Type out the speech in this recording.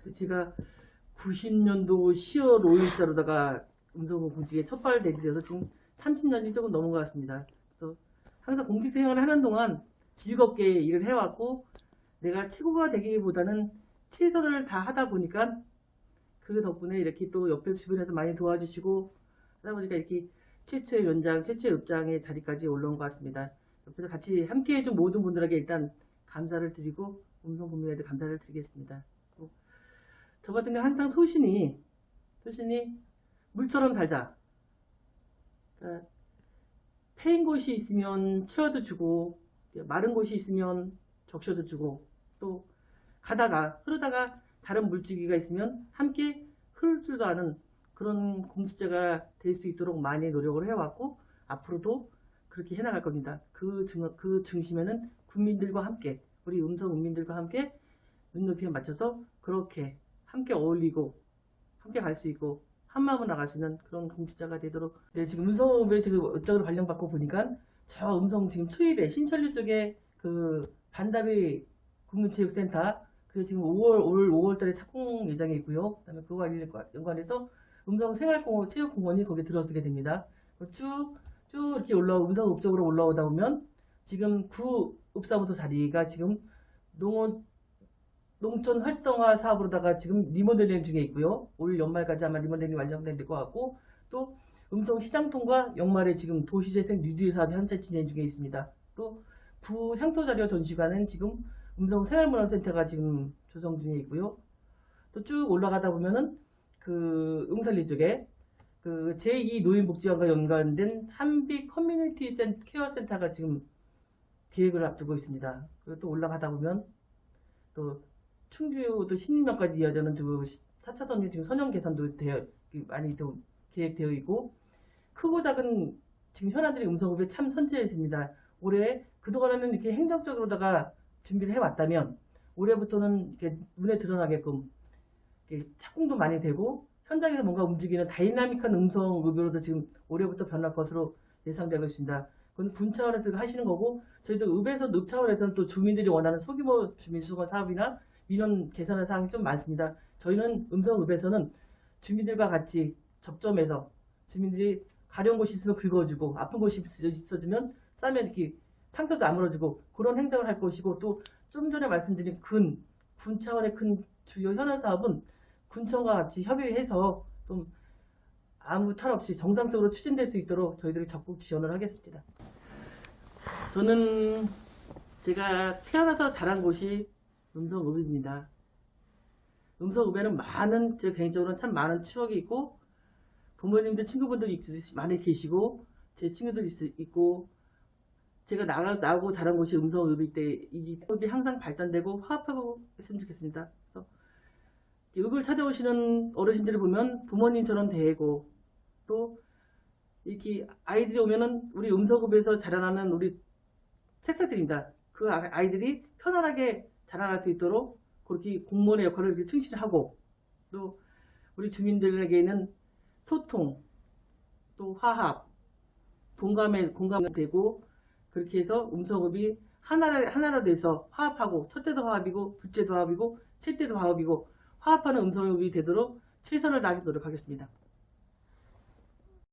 그래서 제가 90년도 10월 5일자로다가 음성공 공직에 첫발 대기돼서 지금 30년이 조금 넘은 것 같습니다. 그래서 항상 공직 생활을 하는 동안 즐겁게 일을 해왔고 내가 최고가 되기보다는 최선을 다 하다 보니까 그 덕분에 이렇게 또 옆에 주변에서 많이 도와주시고 하다 보니까 이렇게 최초의 연장, 최초의 읍장의 자리까지 올라온 것 같습니다. 옆에서 같이 함께 해준 모든 분들에게 일단 감사를 드리고 음성 국민에게 감사를 드리겠습니다. 또저 같은 경우 항상 소신이 소신이 물처럼 달자. 그러니까 패인 곳이 있으면 채워도 주고 마른 곳이 있으면 적셔도 주고 또 가다가 흐르다가 다른 물줄기가 있으면 함께 흐를 줄도 아는 그런 공직자가 될 수 있도록 많이 노력을 해왔고 앞으로도 그렇게 해나갈 겁니다. 그, 중, 그 중심에는 국민들과 함께 우리 음성 국민들과 함께 눈높이에 맞춰서 그렇게 함께 어울리고 함께 갈 수 있고 한 마음으로 나갈 수 있는 그런 공직자가 되도록 네, 지금 음성에 지금 업적으로 발령받고 보니까 저 음성 지금 초입에 신천류 쪽에 그 반다비 국민체육센터 그게 지금 5월 올 5월달에 착공 예정이 있고요. 그다음에 그와 연관해서 음성 생활공원 체육공원이 거기에 들어서게 됩니다. 쭉쭉 이렇게 올라오 음성 읍쪽으로 올라오다 보면 지금 구 읍사부터 자리가 지금 농원 농촌 활성화 사업으로다가 지금 리모델링 중에 있고요. 올 연말까지 아마 리모델링 완성될 것 같고 또 음성 시장 통과 연말에 지금 도시재생 뉴딜 사업이 현재 진행 중에 있습니다. 또 부 향토자료 전시관은 지금 음성 생활문화센터가 지금 조성 중에 있고요. 또 쭉 올라가다 보면은 그 응살리 쪽에 그 제2 노인복지관과 연관된 한빛 커뮤니티 센, 케어 센터가 지금 계획을 앞두고 있습니다. 그리고 또 올라가다 보면 또 충주 또 신림역까지 이어지는 그 4차선이 지금 선형 개선도 되어 많이 또 계획되어 있고 크고 작은 지금 현안들이 음성업에 참 선제했습니다. 올해 그동안에는 이렇게 행정적으로다가 준비를 해왔다면 올해부터는 이렇게 눈에 드러나게끔 이렇게 착공도 많이 되고 현장에서 뭔가 움직이는 다이나믹한 음성읍으로도 지금 올해부터 변할 것으로 예상되고 있습니다. 그건 군 차원에서 하시는 거고 저희도 읍에서 읍 차원에서는 또 주민들이 원하는 소규모 주민수거 사업이나 민원 개선의 사항이 좀 많습니다. 저희는 음성읍에서는 주민들과 같이 접점해서 주민들이 가려운 곳이 있으면 긁어주고 아픈 곳이 있어주면 싸면 이렇게 상처도 아물어주고 그런 행정을 할 것이고 또 좀 전에 말씀드린 군, 군 차원의 큰 주요 현안 사업은 군청과 같이 협의해서 좀 아무 탈 없이 정상적으로 추진될 수 있도록 저희들이 적극 지원을 하겠습니다. 저는 제가 태어나서 자란 곳이 음성 읍입니다. 음성 읍에는 많은 제 개인적으로는 참 많은 추억이 있고 부모님들 친구분들이 많이 계시고 제 친구들 있, 있고 제가 나가, 나고 자란 곳이 음성 읍일 때이 읍이 항상 발전되고 화합하고 했으면 좋겠습니다. 그래서 읍을 찾아오시는 어르신들을 보면 부모님처럼 대고 또 이렇게 아이들이 오면은 우리 음성읍에서 자라나는 우리 새싹들입니다. 그 아- 아이들이 편안하게 자라날 수 있도록 그렇게 공무원의 역할을 이렇게 충실히 하고 또 우리 주민들에게는 소통 또 화합 공감에 공감되고 그렇게 해서 음성읍이 하나로, 하나로 돼서 화합하고 첫째도 화합이고 둘째도 화합이고 셋째도 화합이고 화합하는 음성읍이 되도록 최선을 다하도록 노력하겠습니다.